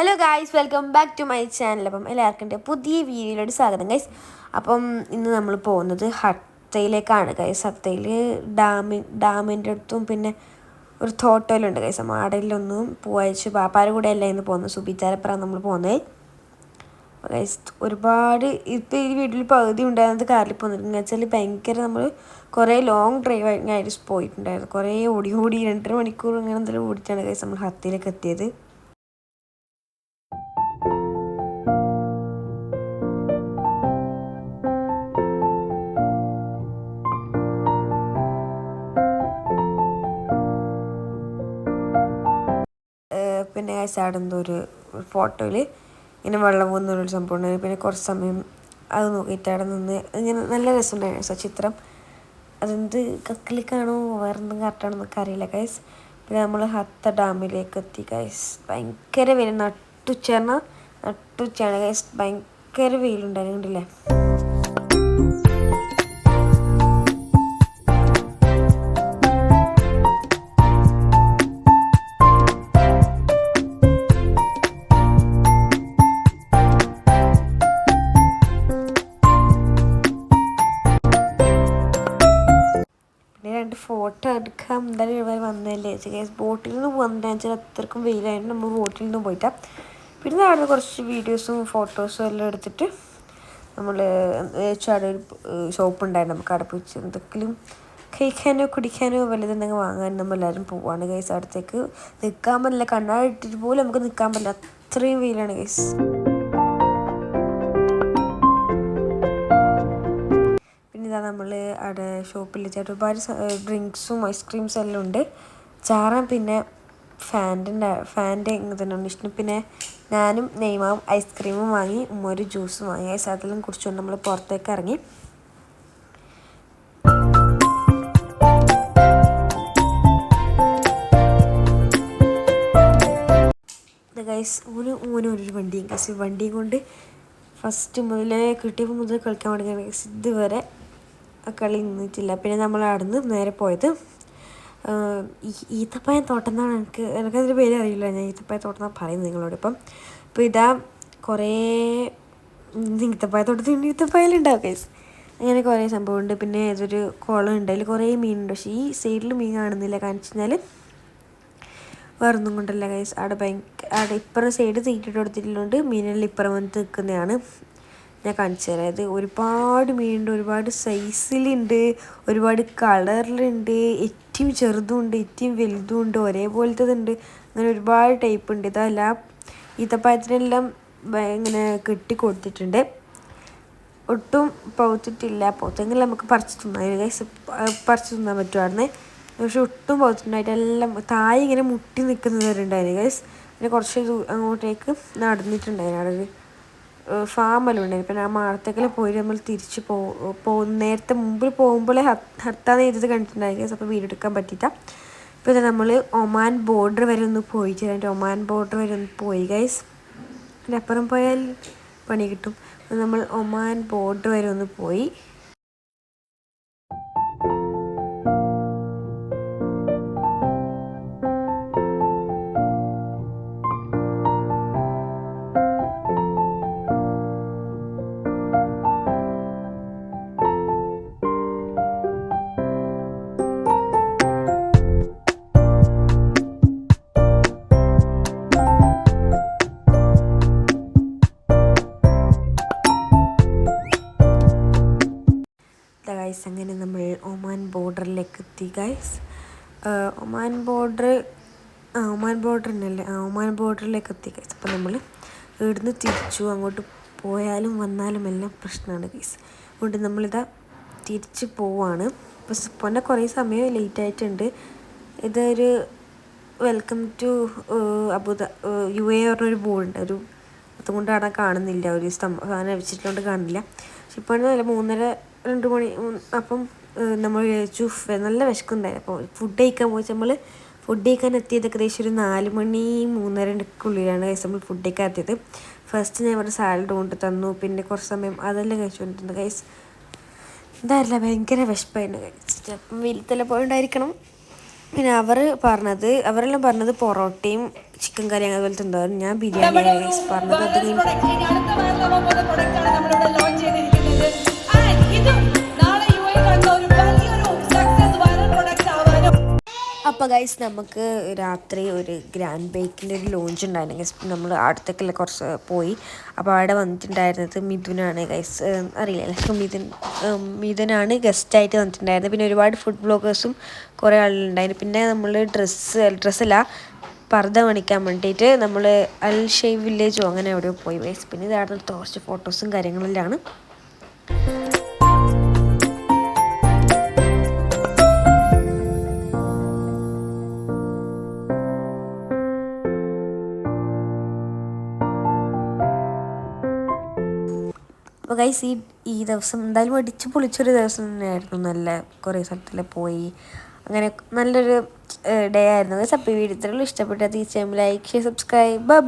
Hello guys welcome back to my channel അപ്പം എല്ലാവർക്കും എന്റെ പുതിയ വീഡിയോയിലോട്ട് സ്വാഗതം ഗൈസ് അപ്പം ഇന്ന് നമ്മൾ പോകുന്നത് ഹത്തയിലേക്കാണ് ഗൈസ് ഹത്തയിൽ ഡാമി ഡാമിന്റെ അടുത്തും പിന്നെ ഒരു തോട്ടയിലുണ്ട് ഗൈസ് അപ്പം ആടയിലൊന്നും പൂവയച്ച് പാപ്പാരുടെ കൂടെ അല്ല ഇന്ന് പോകുന്നത്. സുബിചാരപ്പറ നമ്മൾ പോകുന്നത്. ഗൈസ് ഒരുപാട് ഇപ്പോൾ ഈ വീട്ടിൽ പകുതി ഉണ്ടായിരുന്നത് കാറിൽ പോകുന്നത്. വെച്ചാൽ ഭയങ്കര നമ്മൾ കുറേ ലോങ് ഡ്രൈവ് ആയിട്ട് പോയിട്ടുണ്ടായിരുന്നു. കുറേ ഓടി ഓടി രണ്ടര മണിക്കൂർ അങ്ങനെ എന്തെങ്കിലും ഓടിച്ചാണ് ഗൈസ് നമ്മൾ ഹത്തയിലേക്ക് എത്തിയത്. പിന്നെ അവിടെ എന്തോ ഒരു ഫോട്ടോയിൽ ഇങ്ങനെ വെള്ളം പോകുന്നൊരു സംഭവം ഉണ്ടായിരുന്നു പിന്നെ കുറച്ച് സമയം അത് നോക്കിയിട്ട് അവിടെ നിന്ന് ഇങ്ങനെ നല്ല രസമുണ്ടായിരുന്നു സോ ചിത്രം. അതെന്ത് കക്കിലേക്കാണോ വേറെന്തും കറക്റ്റാണോ എന്നൊക്കെ അറിയില്ല ഗൈസ് പിന്നെ നമ്മൾ ഹത്ത ഡാമിലേക്ക് എത്തി ഗൈസ് ഭയങ്കര വെയിൽ നട്ടുച്ചേർന്ന നട്ടുച്ചയാണ് ഗൈസ് ഭയങ്കര വെയിലുണ്ടായിരുന്നു കണ്ടില്ലേ? ഫോട്ടോ എടുക്കാൻ എന്തായാലും ഇവിടെ വന്നതല്ലേ ഗൈസ് ബോട്ടിൽ നിന്ന് വന്നതെന്ന് വെച്ചാൽ അത്രക്കും വെയിലായിരുന്നു നമ്മൾ ബോട്ടിൽ നിന്ന് പോയിട്ടാ. പിന്നെ അവിടെ കുറച്ച് വീഡിയോസും ഫോട്ടോസും എല്ലാം എടുത്തിട്ട് നമ്മൾ അവിടെ ഒരു ഷോപ്പ് ഉണ്ടായിരുന്നു. നമുക്ക് അവിടെ പോയി എന്തെങ്കിലും കഴിക്കാനോ കുടിക്കാനോ വലുതെന്തെങ്കിലും വാങ്ങാൻ നമ്മൾ എല്ലാവരും പോവാണ്. ഗൈസ് അവിടത്തേക്ക് നിൽക്കാൻ പറ്റില്ല. കണ്ണാടിട്ടിട്ട് പോലും നമുക്ക് നിൽക്കാൻ പറ്റില്ല. അത്രയും വെയിലാണ് ഗൈസ് നമ്മൾ അവിടെ ഷോപ്പിൽ വെച്ചിട്ട് ഒരുപാട് ഡ്രിങ്ക്സും ഐസ്ക്രീംസും എല്ലാം ഉണ്ട്. ചാറാൻ പിന്നെ ഫാന്റെ ഫാന്റെ ഇങ്ങനെ ഇഷ്ടം പിന്നെ ഞാനും നെയ്മാവും ഐസ്ക്രീമും വാങ്ങി ഉമ്മൊരു ജ്യൂസും വാങ്ങി. ഐസ് അതെല്ലാം കുടിച്ചുകൊണ്ട് നമ്മൾ പുറത്തേക്ക് ഇറങ്ങി. ഗൈസ് ഊന് ഊന് ഒരു വണ്ടിയും. ഗൈസ് വണ്ടിയും കൊണ്ട് ഫസ്റ്റ് മുതലേ കിട്ടിയപ്പോൾ മുതൽ കളിക്കാൻ വേണ്ടി ഗൈസ് ഇതുവരെ കളി നിന്നിട്ടില്ല. പിന്നെ നമ്മൾ അവിടെ നിന്ന് നേരെ പോയത് ഈത്തപ്പായ തോട്ടം എന്നാണ് എനിക്ക് എനിക്കതിന്റെ പേര് അറിയില്ല. ഞാൻ ഈത്തപ്പായ തോട്ടം എന്നാണ് പറയുന്നത് നിങ്ങളോട്. ഇപ്പം ഇപ്പം ഇതാ കുറേ ഈത്തപ്പായ തോട്ടത്തിൽ ഈത്തപ്പായലുണ്ടാവും കേസ് അങ്ങനെ കുറേ സംഭവമുണ്ട്. പിന്നെ ഇതൊരു കുളം ഉണ്ട്. അതിൽ കുറേ മീനുണ്ട്. പക്ഷേ ഈ സൈഡിൽ മീൻ കാണുന്നില്ല. കാണിച്ചു കഴിഞ്ഞാൽ വേറൊന്നും കൊണ്ടല്ല കൈസ് അവിടെ ഭയങ്കര അവിടെ ഇപ്പുറം സൈഡ് തീറ്റിട്ട് കൊടുത്തിട്ടുള്ളതുകൊണ്ട് മീനെല്ലാം ഇപ്പുറം വന്ന് നിൽക്കുന്നതാണ്. ഞാൻ കാണിച്ചു തരാം. ഇത് ഒരുപാട് മീനുണ്ട് ഒരുപാട് സൈസിലുണ്ട് ഒരുപാട് കളറിലുണ്ട് ഏറ്റവും ചെറുതുണ്ട് ഏറ്റവും വലുതുണ്ട് ഒരേപോലത്തതുണ്ട്. അങ്ങനെ ഒരുപാട് ടൈപ്പ് ഉണ്ട്. ഇതെല്ലാം ഈത്തപ്പഴത്തിനെല്ലാം ഇങ്ങനെ കെട്ടി കൊടുത്തിട്ടുണ്ട്. ഒട്ടും പൗത്തിട്ടില്ല. പൗത്തെങ്കിൽ നമുക്ക് പറിച്ച് തിന്നാൻ പറിച്ച് തിന്നാൻ പറ്റുമായിരുന്നു പക്ഷെ ഒട്ടും പൗത്തിട്ടുണ്ടായിട്ട് എല്ലാം താഴെ ഇങ്ങനെ മുട്ടി നിൽക്കുന്നവരുണ്ടായിരുന്നു ഗൈസ് പിന്നെ കുറച്ച് അങ്ങോട്ടേക്ക് നടന്നിട്ടുണ്ടായിരുന്നു അവിടെ ഫാമെല്ലാം ഉണ്ടായിരുന്നു. പിന്നെ ആ മാളത്തേക്കിൽ പോയി നമ്മൾ തിരിച്ച് പോ പോകുന്ന നേരത്തെ മുമ്പിൽ പോകുമ്പോഴേ ഹർത്താ നേരത്തെ കണ്ടിട്ടുണ്ടായിരിക്കും. അപ്പോൾ വീഡിയോ എടുക്കാൻ പറ്റിയിട്ട. ഇത് നമ്മൾ ഒമാൻ ബോർഡർ വരെ ഒന്ന് പോയി അതിന്റെ ഒമാൻ ബോർഡർ വരെ ഒന്ന് പോയി ഗൈസ് അതിനപ്പുറം പോയാൽ പണി കിട്ടും. നമ്മൾ ഒമാൻ ബോർഡർ വരെ ഒന്ന് പോയി. ഒമാൻ ബോർഡറിലേക്ക് എത്തി ഗൈസ് ഒമാൻ ബോർഡർ ആ ഒമാൻ ബോർഡർ തന്നെയല്ലേ? ആ ഒമാൻ ബോർഡറിലേക്ക് എത്തി ഗൈസ്. അപ്പോൾ നമ്മൾ ഇവിടുന്ന് തിരിച്ചു അങ്ങോട്ട് പോയാലും വന്നാലും എല്ലാം പ്രശ്നമാണ് ഗൈസ്. അതുകൊണ്ട് നമ്മളിതാ തിരിച്ച് പോവാണ്. അപ്പോൾ പൊന്നെ കുറേ സമയം ലേറ്റ് ആയിട്ടുണ്ട് ഇതൊരു welcome to Abu Dhabi U A പറഞ്ഞൊരു ബോർഡുണ്ട്. ഒരു അതുകൊണ്ട് അവിടെ കാണുന്നില്ല. ഒരു സ്തംഭം സാധനം വെച്ചിട്ടുകൊണ്ട് കാണില്ല പക്ഷെ ഇപ്പോൾ മൂന്നര രണ്ട് മണി അപ്പം നമ്മൾ വിചാരിച്ചു നല്ല വിശക്കുണ്ടായിരുന്നു അപ്പോൾ ഫുഡ് കഴിക്കാൻ പോയി. നമ്മൾ ഫുഡ് കഴിക്കാൻ എത്തിയത് ഏകദേശം ഒരു നാല് മണി മൂന്നരക്കുള്ളിലാണ് ഗൈസ് നമ്മൾ ഫുഡ് കഴിക്കാൻ എത്തിയത്. ഫസ്റ്റ് ഞാൻ ഇവിടെ സാലഡ് കൊണ്ട് തന്നു. പിന്നെ കുറച്ച് സമയം അതെല്ലാം കഴിച്ചുകൊണ്ടിരുന്നു കൈസ് എന്തായാലും ഭയങ്കര വിശപ്പായിരുന്നു. കഴിച്ചിട്ട് അപ്പം വീട്ടിൽ പോയിണ്ടായിരിക്കണം പിന്നെ അവർ പറഞ്ഞത് അവരെല്ലാം പറഞ്ഞത് പൊറോട്ടയും ചിക്കൻ കറിയും അതുപോലത്തെ എന്തോ ഞാൻ ബിരിയാണി പറഞ്ഞത്. അത് അപ്പോൾ ഗൈസ് നമുക്ക് രാത്രി ഒരു ഗ്രാൻഡ് ബേക്കിന്റെ ഒരു ലോഞ്ച് ഉണ്ടായിരുന്നു. ഗൈസ് നമ്മൾ അടുത്തേക്കല്ലേ കുറച്ച് പോയി. അപ്പോൾ അവിടെ വന്നിട്ടുണ്ടായിരുന്നത് മിഥുനാണ്. ഗൈസ് അറിയില്ല മിഥുൻ മിഥുനാണ് ഗസ്റ്റായിട്ട് വന്നിട്ടുണ്ടായിരുന്നത്. പിന്നെ ഒരുപാട് ഫുഡ് ബ്ലോഗേഴ്സും കുറേ ആളുണ്ടായിരുന്നു പിന്നെ നമ്മൾ ഡ്രസ്സ് ഡ്രസ്സല്ല പർദ്ദ പണിക്കാൻ വേണ്ടിയിട്ട് നമ്മൾ അൽ ഷെയ് വില്ലേജോ അങ്ങനെ എവിടെയോ പോയി. ഗൈസ് പിന്നെ ഇതായിരുന്നു കുറച്ച് ഫോട്ടോസും കാര്യങ്ങളെല്ലാം ഗൈസ് ഈ ഈ ദിവസം എന്തായാലും അടിച്ച് പൊളിച്ചൊരു ദിവസം തന്നെയായിരുന്നു. നല്ല കുറേ സ്ഥലത്തിൽ പോയി. അങ്ങനെ നല്ലൊരു ഡേ ആയിരുന്നു. ഗൈസ് അപ്പോൾ ഈ വീഡിയോ ഇഷ്ടപ്പെട്ടാൽ തീർച്ചയായും ലൈക്ക് ഷെയർ സബ്സ്ക്രൈബ് ബൈ